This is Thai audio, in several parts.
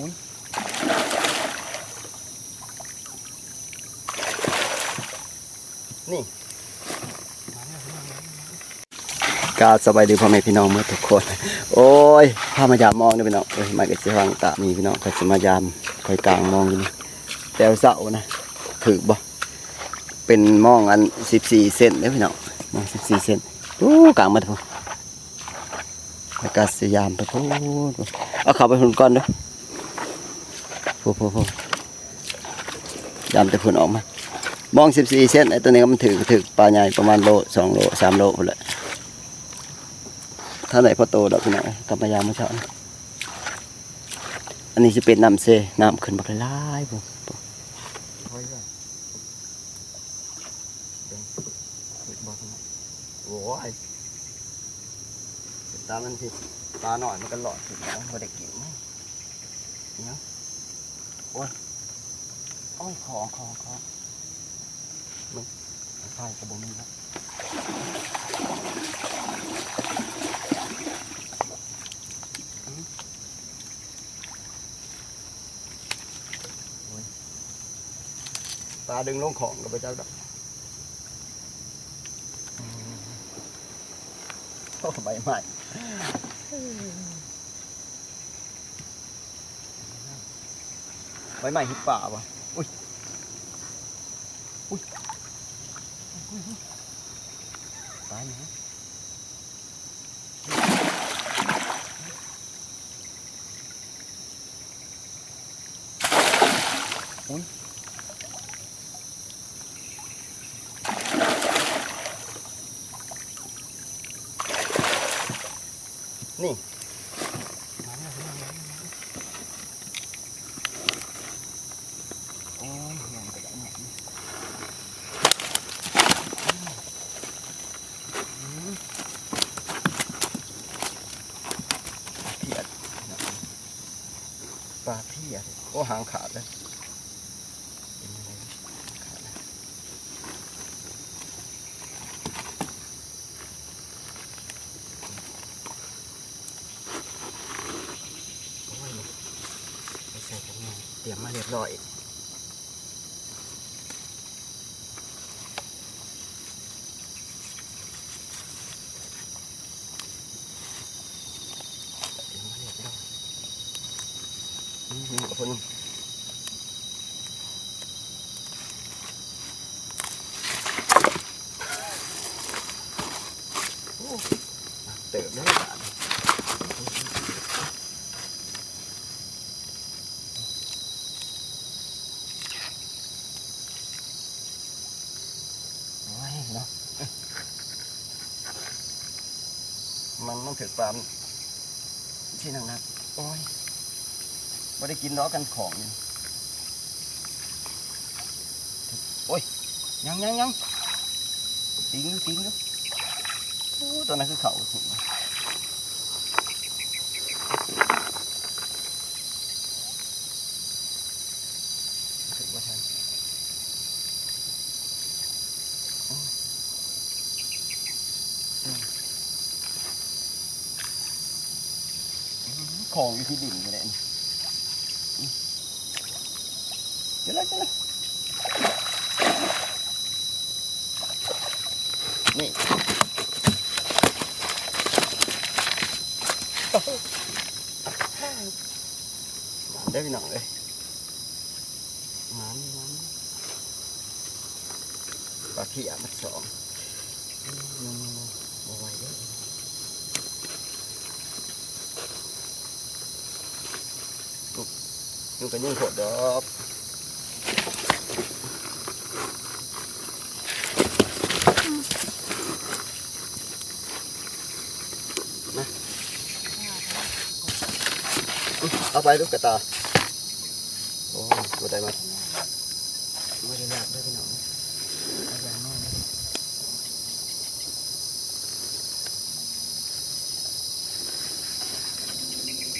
อุ้ยนี่กาสบายดีพ่อแม่พี่น้องเมื่อทุกคน โอ้ยพามายามมองนี่พี่น้องเอ้ยมาเกิดเสียงตามีพี่น้องก็จะมายามคอยกลางมองอยู่นี่แต่เสานะถือบ่เป็นมองอันสิบสี่เซนเด้อพี่น้องมองสิบสี่เซนโอ้กลางมาทุกแล้วก็สยามไปพูดเอาเข้าไปหุ่นก่อนเด้อ โอ้โหโหยามแต่พุ่นออกมามองสิบสี่เซนไอ้ตัวนี้ก็มันถือถือปลาใหญ่ประมาณโลสองโลสามโลพุ่นแหละถ้าไหนพอโตดอกพี่น้องกลับมายามมาเช้านะอันนี้จะเป็นน้ำเซน้ำขึ้นบักหลายผมโอ้ยตามันสิตาหน่อยมันก็หลอดสิแล้วไม่ได้กินไหมเนี่ย โอ้ยโอ้ยของของของมึงไฟกระบอกนี้ครับตาดึงลงของกับไปเจ้าดอกโอ้ใบใหม่ ใบใหม่หิปป่าวะอุ้ยอุ้ยตายไหมอุ้ย นี่โอ้ยยังกระดังเนี่ยเพียดป ลาเพียดโอ้หางขาดเลยเป็นยังไงขาดเลยโอ้ยไปใส่กันหน่อยเตรียมมาเรียบร้อยเตรียมมาเรียบร้อยอืมนี่กับคนโอ้เติมแล้วจ้ะ โอ้ยเนาะมันมัน ถือปลามที่นังนักโอ้ยไม่ได้กินล้อกันของนี่โอ้ย ยังยังยังติงดูติงดูตัวนั้นคือเขาถูกถือ ของอยู่ที่ดินนี่แหละนี่อืมเดี๋ยวแล้วเดี๋ยวแล้วนี่ได้พี่น้องเลยมันมันปลาเขียมันสองอืมบ่ไหวเด้อ มัน ก็ยิ่งโหดดอกนะเอาไปลูกกระตา โอ้ยบ่ได้มาไม่ได้ลากได้พี่น้องเอาอย่างน้อย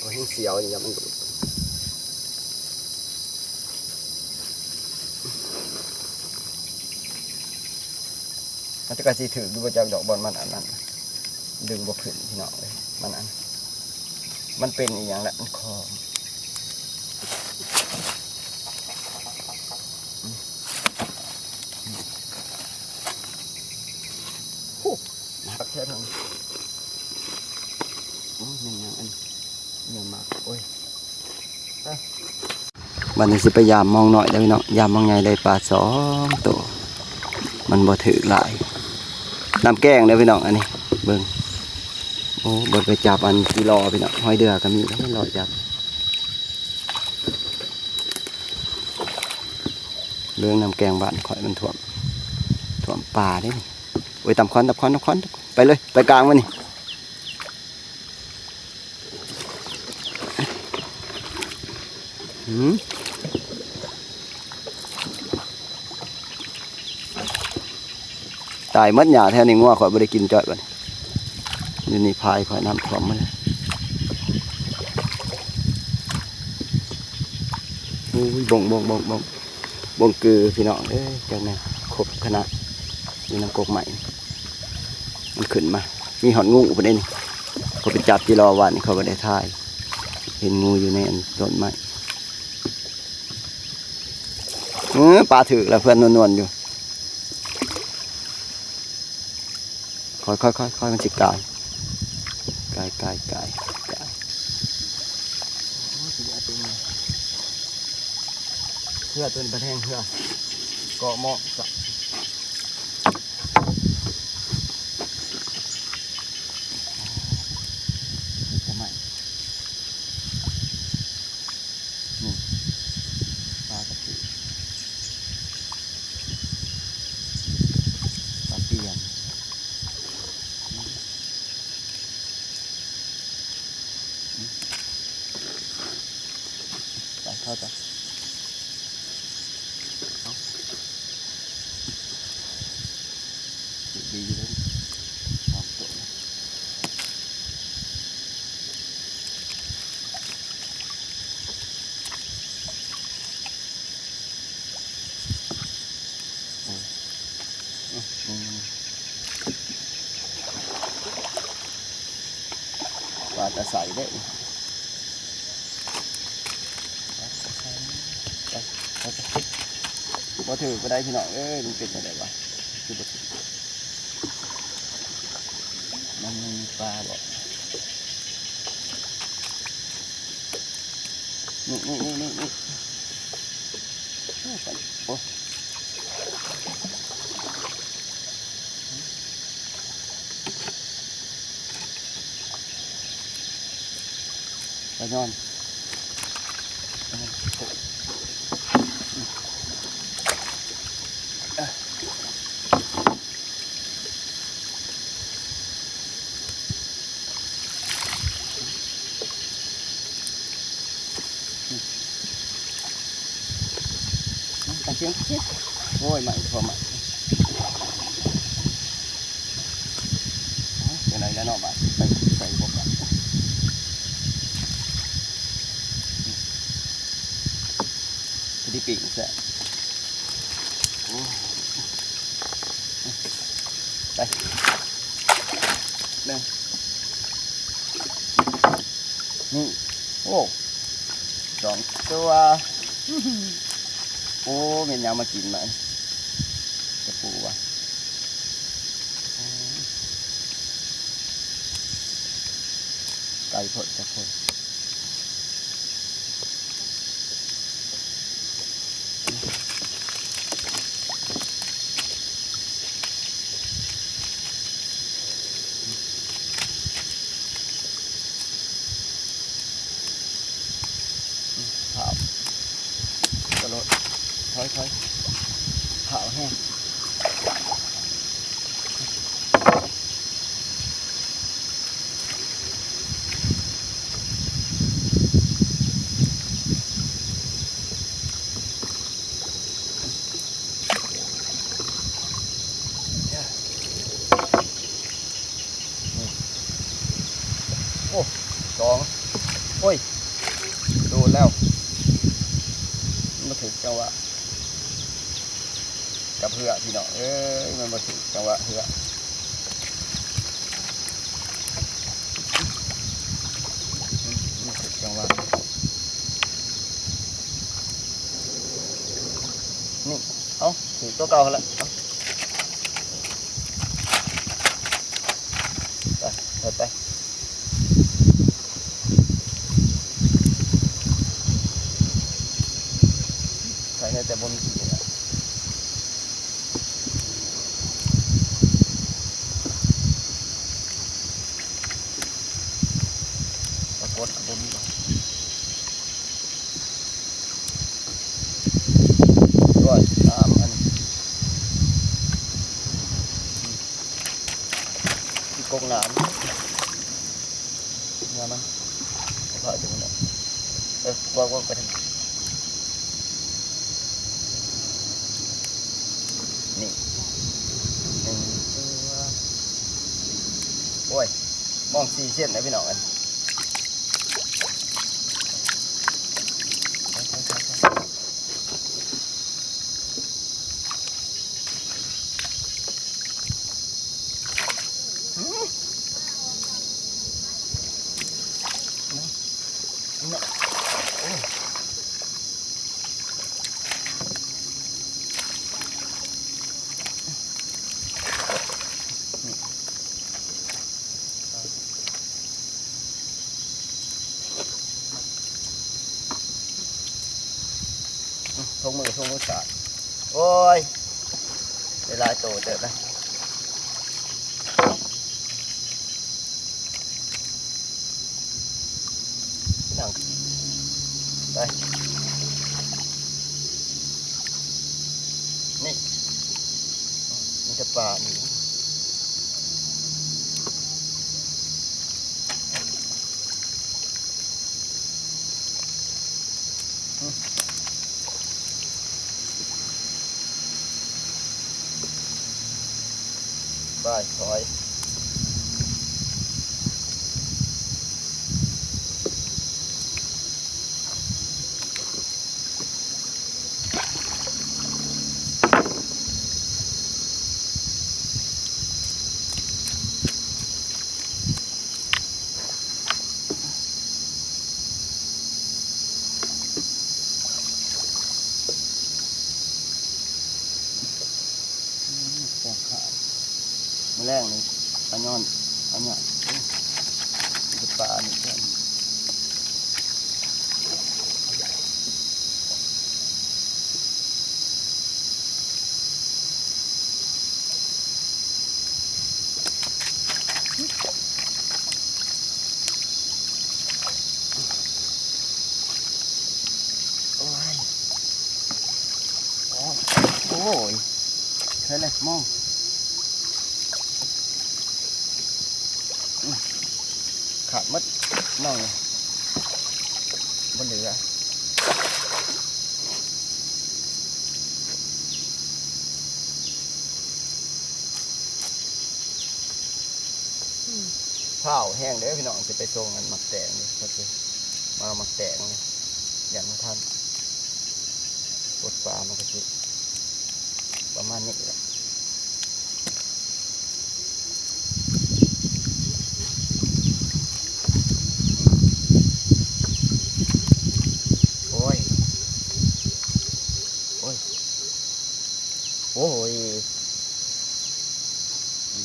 โอ้ยเสียวนี่ยังมันมัน จะกระสีถือดูว่าจะดอกบอลมันอันนั้น ดึงบกผืนพี่น้องเลยมันอันมันเป็นอีกอย่างละมันคอมักแค่ทางโอ้ยยังยังอันยังมากโอ้ยวันนี้สิไปยามมองหน่อยได้ไหมเนาะยามมองไงได้ปลาสองตัวมันบ่ถือหลาย น้ำแกงเด้อพี่น้องอันนี้ เบิ่งโอ้บ่ไปจับอันที่รอพี่น้องหอยเดือก็มีแล้วมันรอจับเรื่องน้ำแกงบ้านข่อยมันท่วมท่วมป่าเด้นี่โอ้ยตำคอนตำคอนตำคอนไปเลย ไปกลางมันนี่หืมายมัดหยาแถวนี้งัวข่อยบ่ได้กินจอยบัดนี่นี่พายข่อยน้ำท่วมมาเลยอุ้ยบ่งบ่งบ่งบ่งบ่งคือพี่น้องเอ้ยจังแม่ครบคณะมีน้ำกกใหม่มันขึ้นมา มีหอนงูประเด็นเขาไปจับที่รอวันเขาก็ได้ทาย เห็นงูอยู่ในอันต้นไม้เออปลาถือแล้วเพื่อนนวลๆอยู่ ค่อยค่อยค่อยค่อยมันจิกายกายกายกายกายเพื่อตัวนี้ประแทงเพื่อเกาะเหมาะกับทำไมนี่ปลากระปิ ปลาเปลี่ยนไปเข้าต่อเอาดีอยู่เลยสองตัวนะอืมอืม ปลาตะใสได้อีกไปไปไปพอถือก็ได้พี่น้องเอ้ยมันเป็นอะไรวะคือบ่ถือมันมีปลาบอกนี่นี่นี่นี่นี่โอ้ไปโอ้ ไปนอนตะเคียงตะเคียงโอ้ยใหม่พอใหม่เอาไปไหนแล้วเนาะบ้านไปใส่พวกกัน ที่ปี กแสบโอ้ไปเดินนี่ โอ้สองตัว โอ้เมียนยามากินมันจะปูวะไก่พดจะพด ขาวกระโดดถอยถอยขาวแห้ง โอ้สองโอ้ยโดนแล้วมาถึงจังหวะกับเหือพี่น้องเอ้ยมันมาถึงจังหวะเหือมมันถึงจังหวะนี่เอาถือตัวเก่าแล้วเอาไปไปไป เลยแต่บนขี่อะปรากฏกับบนบ่ร้อย สามอันที่กงน้ำเนี่ยมันพอถึงแล้วเออว่าว่าไปทางนี่หนึ่งตัวโอ้ยมองสี่เส้นนะพี่น้องกันท งมือทงมือสาดโอ้ยเวลาโตเจอนะนั่งไปนี่มันจะป่าหนี ไปถอยแกงขาด มือแรกนี่อันยอนอันยอนจะป่านี่ยโอ้ยโอ้ยเฮ้ยเลยมอง ขาด mất น้องเลยบนเหลือ ข้าวแห้งเด้อพี่น้องจะไปส่งกันหมักแตงเลยก็คือมาเอาหมักแตงเลยอย่างมาทันปดปลามันก็คือประมาณนี้แหละโอ้ย โอ้ย โอ้ย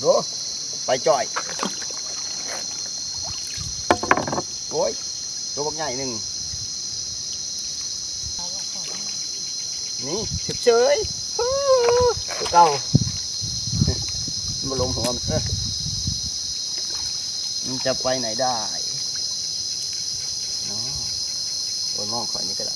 ดูไปจ่อย โอ้ยตัวบักใหญ่หนึ่งนี่เฉยเฉยตัวเก่ามาลงหัวมันเออมันจะไปไหนได้เนาะโอ้ยมองข่อยนี่ก็ได้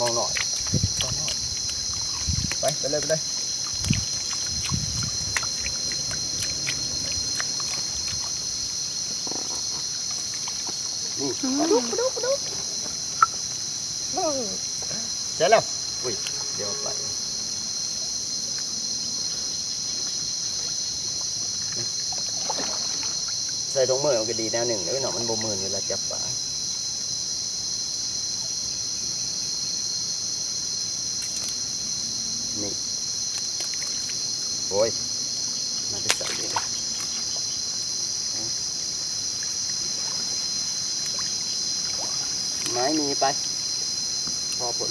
มองหน่อยมองหน่อยไปไปเลยไปเลยนี่ปลาดุกปลาดุกปลาดุกเสร็จแล้วอุ้ยเดี๋ยวไปใส่ตรงมือมันก็ดีแนวหนึ่งแล้วหน่อยมันบ่มือเวลาจับปลา นี่ โอ้ยมาจะใส่เลยไม้มีไปพอผล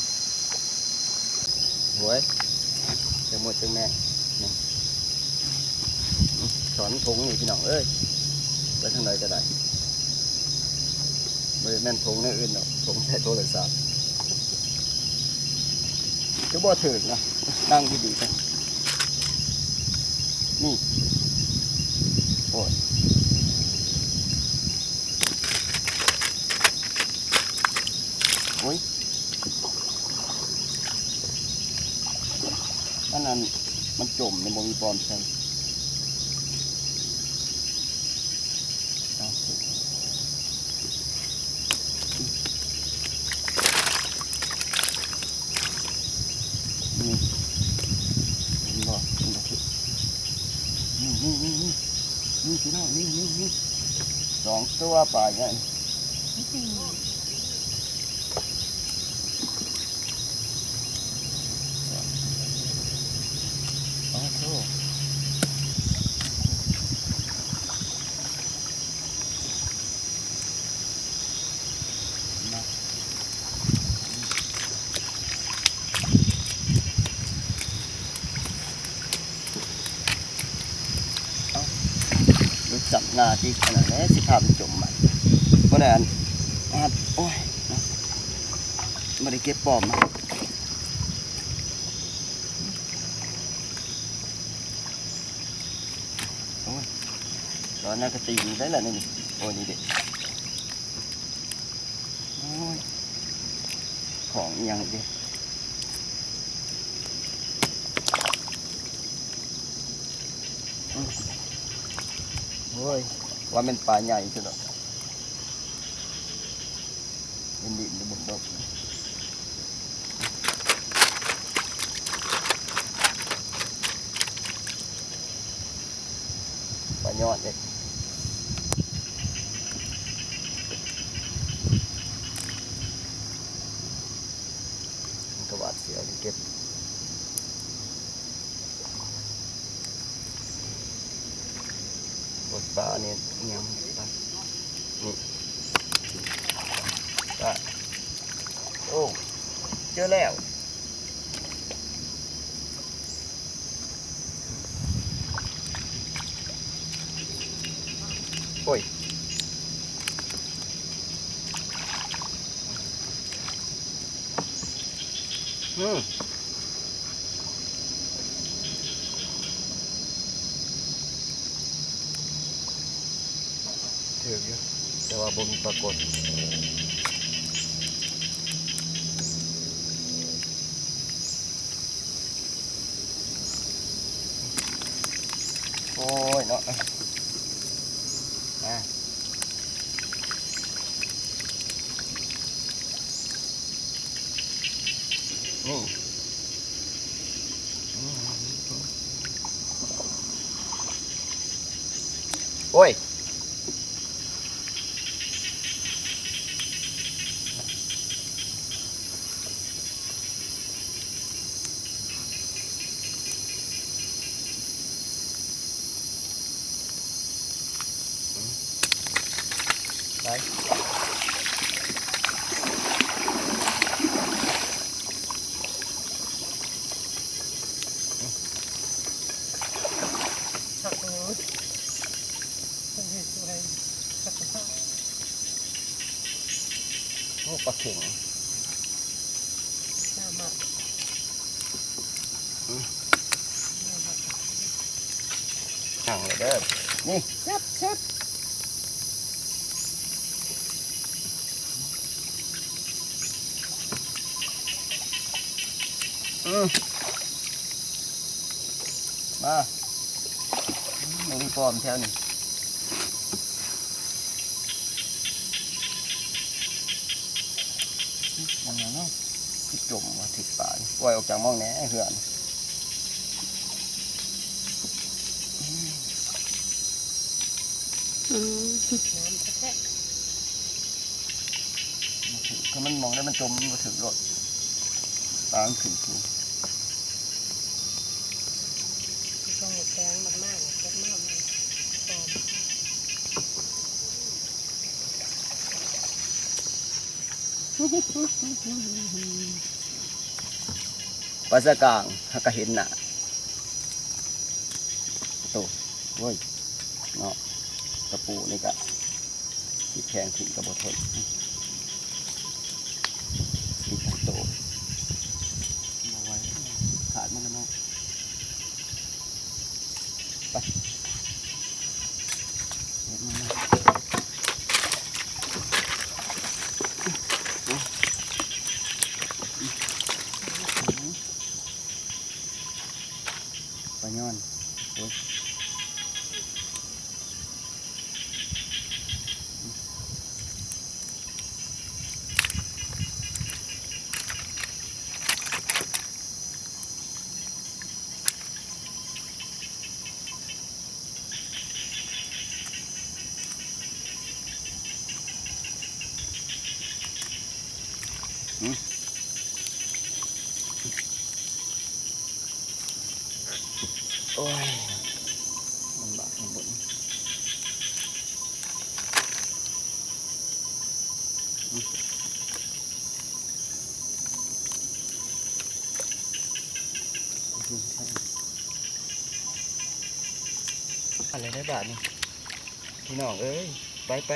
โว้ยจะหมดจังแม่นี่อืมสอนถุงนี่พี่น้องเอ้ยไปทางไหนก็ได้ไม่แม่นถุงในอื่นหรอกถุงใช้โทรศัพท์จะบ่ถึงนะนั่งดีๆนะ นี่โอ้ยโอ้ยอันนั้นมันจมในบริบอลใช่เอาสินี่ เห็นบ่เห็นบ่พี่นี่นี่นี่นี่นี่ พี่น้องนี่นี่นี่สองตัวปลาใหญ่โจักหน้าที่ขนาดนี้สิพาไปจมมันบ่อได้อันอัดโอ้ยเนาะบ่ได้เก็บปอมมาโอ้ยตอนนั้นก็ตีมันได้แล้วนี่โอ้ยนี่เด็กโอ้ยของยังเด็ก โอ้ยว่ามันปลาใหญ่สุดหรอกเป็นดินระบบดอกปลายอดเลยมันก็หวาดเสียวอยู่เก็บ บดปลาเนี่ยเงียบไปนี่ปลาโอ้เจอแล้วโอ้ยอืม ถืออยู่แต่ว่าบ่มีปรากฏโอ้ยเนาะอะนี่โอ้ย ไปโอ้ปลาเข็งห่างเลยเด้อ นี่เซ็บเซ็บ อืม มาหนูมีปลอมแถวนี้ยังไงเนาะคือจมมาถิดป่านี่ปล่อยออกจากหมองแหน่เหือนอืมมาถึงถ้ามันมองได้มันจมมาถึงรถตามขึ้นสูง ช่องแข็งมากๆเจ็บมากเลยปลอม ปลาสะกางหักกะเห็นหนาโตเว้ยเนาะกระปูนี่กะที่แทงถึงกระบอกทนมีทั้งโตมาไว้ขาดมันแล้วเนาะไปเห็นมันนะปลาย้อนโอ้ย โอ้ยลำบากลำบนอะไรได้ บาทนี่พี่น้องเอ้ยไปไป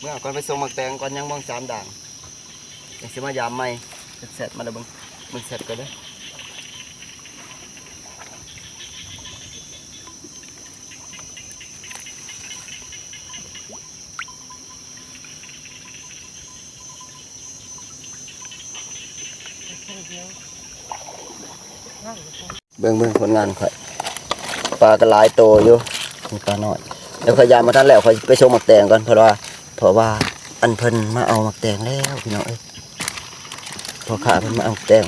เมื่อก่อนไปส่งหมักแตงก่อนยังมองสามด่างยังสิมายามใหม่เสร็จมาแล้วเบึงมึงเสร็จก็ได้อช่องเดียวนั่งองเบิ่งเบิ่งผลงานข่อยปลากระลายโตอยู่ มีปลาน้อยเดี๋ยวขยามมาทันแล้วขอยไปชมหมักแตงก่อนเพราะว่าเพราะว่าอันเพิ่นมาเอาหมักแตงแล้วพี่น้องเอ้ยพอขาเพิ่นมาเอาหมักแตง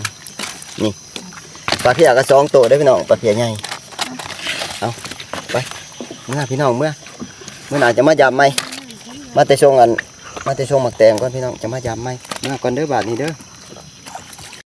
นี่ปลาเพียก็สองโตได้พี่น้องปลาเพียใหญ่เอาไปเมื่อพี่น้องเมื่อเมื่อหนจะมายามไหมมาแต่ชงอันมาแต่ชงหมักแตงก่อนพี่น้องจะมายามไหมเมื่อก่อนเด้อบาทนี้เด้อ